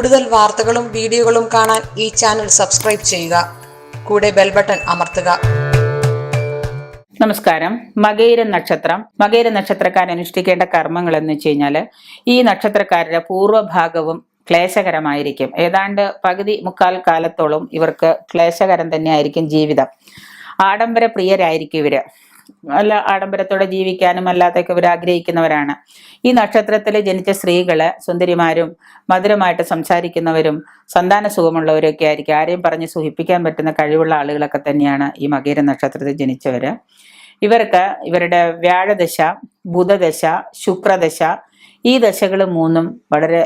കൂടുതൽ വാർത്തകളും വീഡിയോകളും കാണാൻ ഈ ചാനൽ സബ്സ്ക്രൈബ് ചെയ്യുക. കൂടെ ബെൽ ബട്ടൺ അമർത്തുക. നമസ്കാരം. മകേര നക്ഷത്രം. മകേര നക്ഷത്രക്കാർ അനുഷ്ഠിക്കേണ്ട കർമ്മങ്ങൾ എന്ന് വെച്ച് കഴിഞ്ഞാൽ ഈ നക്ഷത്രക്കാരുടെ പൂർവഭാഗവും ക്ലേശകരമായിരിക്കും. ഏതാണ്ട് പകുതി മുക്കാൽ കാലത്തോളം ഇവർക്ക് ക്ലേശകരം തന്നെയായിരിക്കും ജീവിതം. ആഡംബര പ്രിയരായിരിക്കും ഇവർ. നല്ല ആഡംബരത്തോടെ ജീവിക്കാനും അല്ലാത്തൊക്കെ ഇവർ ആഗ്രഹിക്കുന്നവരാണ്. ഈ നക്ഷത്രത്തിൽ ജനിച്ച സ്ത്രീകൾ സുന്ദരിമാരും മധുരമായിട്ട് സംസാരിക്കുന്നവരും സന്താന സുഖമുള്ളവരൊക്കെ ആയിരിക്കും. ആരെയും പറഞ്ഞ് സുഖിപ്പിക്കാൻ പറ്റുന്ന കഴിവുള്ള ആളുകളൊക്കെ തന്നെയാണ് ഈ മകീര നക്ഷത്രത്തിൽ ജനിച്ചവര്. ഇവർക്ക് ഇവരുടെ വ്യാഴദശ ബുധദശ ശുക്രദശ ഈ ദശകൾ മൂന്നും വളരെ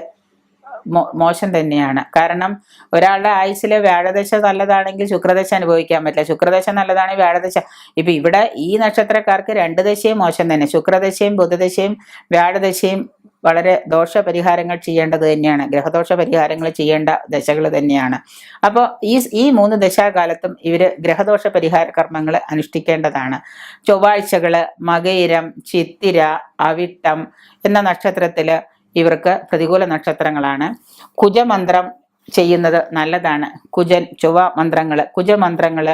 മോശം തന്നെയാണ്. കാരണം ഒരാളുടെ ആയുസ്സിലെ വ്യാഴദശ നല്ലതാണെങ്കിൽ ശുക്രദശ അനുഭവിക്കാൻ പറ്റില്ല. ശുക്രദശ നല്ലതാണെങ്കിൽ വ്യാഴദശ. ഇപ്പൊ ഇവിടെ ഈ നക്ഷത്രക്കാർക്ക് രണ്ട് ദശയും മോശം തന്നെ. ശുക്രദശയും ബുധദശയും വ്യാഴദശയും വളരെ ദോഷപരിഹാരങ്ങൾ ചെയ്യേണ്ടത് തന്നെയാണ്. ഗ്രഹദോഷ പരിഹാരങ്ങൾ ചെയ്യേണ്ട ദശകൾ തന്നെയാണ്. അപ്പോൾ ഈ ഈ മൂന്ന് ദശാകാലത്തും ഇവർ ഗ്രഹദോഷ പരിഹാര കർമ്മങ്ങൾ അനുഷ്ഠിക്കേണ്ടതാണ്. ചൊവ്വാഴ്ചകൾ മകയിരം ചിത്തിര അവിട്ടം എന്ന നക്ഷത്രത്തിൽ ഇവർക്ക് പ്രതികൂല നക്ഷത്രങ്ങളാണ്. കുജമന്ത്രം ചെയ്യുന്നത് നല്ലതാണ്. കുജൻ ചൊവ്വ മന്ത്രങ്ങൾ കുജമന്ത്രങ്ങൾ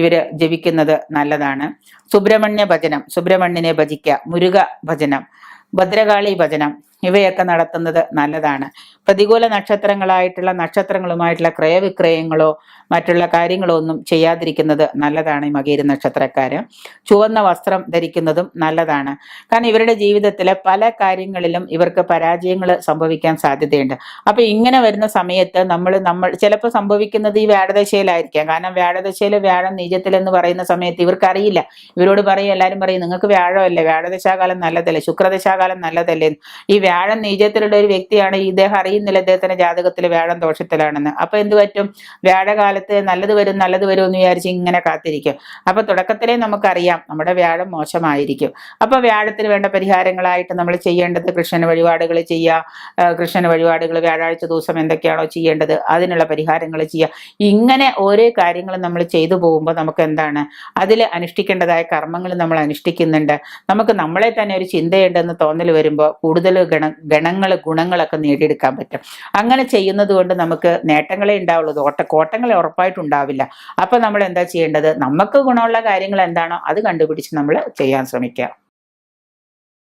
ഇവർ ജപിക്കുന്നത് നല്ലതാണ്. സുബ്രഹ്മണ്യ ഭജനം സുബ്രഹ്മണ്യനെ ഭജിക്കുക മുരുക ഭജനം ഭദ്രകാളി ഭജനം ഇവയൊക്കെ നടത്തുന്നത് നല്ലതാണ്. പ്രതികൂല നക്ഷത്രങ്ങളായിട്ടുള്ള നക്ഷത്രങ്ങളുമായിട്ടുള്ള ക്രയവിക്രയങ്ങളോ മറ്റുള്ള കാര്യങ്ങളോ ഒന്നും ചെയ്യാതിരിക്കുന്നത് നല്ലതാണ് ഈ മകീര നക്ഷത്രക്കാര്. ചുവന്ന വസ്ത്രം ധരിക്കുന്നതും നല്ലതാണ്. കാരണം ഇവരുടെ ജീവിതത്തിലെ പല കാര്യങ്ങളിലും ഇവർക്ക് പരാജയങ്ങൾ സംഭവിക്കാൻ സാധ്യതയുണ്ട്. അപ്പൊ ഇങ്ങനെ വരുന്ന സമയത്ത് നമ്മൾ നമ്മൾ ചിലപ്പോൾ സംഭവിക്കുന്നത് ഈ വ്യാഴദശയിലായിരിക്കാം. കാരണം വ്യാഴദശയിൽ വ്യാഴം നീചത്തിൽ എന്ന് പറയുന്ന സമയത്ത് ഇവർക്കറിയില്ല. ഇവരോട് പറയും എല്ലാവരും പറയും നിങ്ങൾക്ക് വ്യാഴമല്ലേ? വ്യാഴദശാകാലം നല്ലതല്ലേ? ശുക്രദശാകാലം നല്ലതല്ലേ? ഈ വ്യാഴം നീചത്തിലുള്ള ഒരു വ്യക്തിയാണ്. ഇദ്ദേഹം അറിയുന്നില്ല ഇദ്ദേഹത്തിന്റെ ജാതകത്തിൽ വ്യാഴം ദോഷത്തിലാണെന്ന്. അപ്പൊ എന്ത് പറ്റും? വ്യാഴകാലത്ത് നല്ലത് വരും നല്ലത് വരും എന്ന് വിചാരിച്ച് ഇങ്ങനെ കാത്തിരിക്കും. അപ്പൊ തുടക്കത്തിലേ നമുക്കറിയാം നമ്മുടെ വ്യാഴം മോശമായിരിക്കും. അപ്പൊ വ്യാഴത്തിന് വേണ്ട പരിഹാരങ്ങളായിട്ട് നമ്മൾ ചെയ്യേണ്ടത് കൃഷ്ണന് വഴിപാടുകൾ ചെയ്യുക. കൃഷ്ണന് വഴിപാടുകൾ വ്യാഴാഴ്ച ദിവസം എന്തൊക്കെയാണോ ചെയ്യേണ്ടത് അതിനുള്ള പരിഹാരങ്ങൾ ചെയ്യുക. ഇങ്ങനെ ഓരോ കാര്യങ്ങളും നമ്മൾ ചെയ്തു പോകുമ്പോൾ നമുക്ക് എന്താണ്? അതിൽ അനുഷ്ഠിക്കേണ്ടതായ കർമ്മങ്ങൾ നമ്മൾ അനുഷ്ഠിക്കുന്നുണ്ട്. നമുക്ക് നമ്മളെ തന്നെ ഒരു ചിന്തയുണ്ടെന്ന് തോന്നൽ വരുമ്പോൾ കൂടുതൽ ഗണ ഗണങ്ങൾ ഗുണങ്ങളൊക്കെ നേടിയെടുക്കാൻ പറ്റും. അങ്ങനെ ചെയ്യുന്നത് കൊണ്ട് നമുക്ക് നേട്ടങ്ങളെ ഉണ്ടാവുള്ളൂ. ഓട്ട കോട്ടങ്ങളെ ഉറപ്പായിട്ടുണ്ടാവില്ല അപ്പൊ നമ്മൾ എന്താ ചെയ്യേണ്ടത്? നമുക്ക് ഗുണമുള്ള കാര്യങ്ങൾ എന്താണോ അത് കണ്ടുപിടിച്ച് നമ്മൾ ചെയ്യാൻ ശ്രമിക്കുക.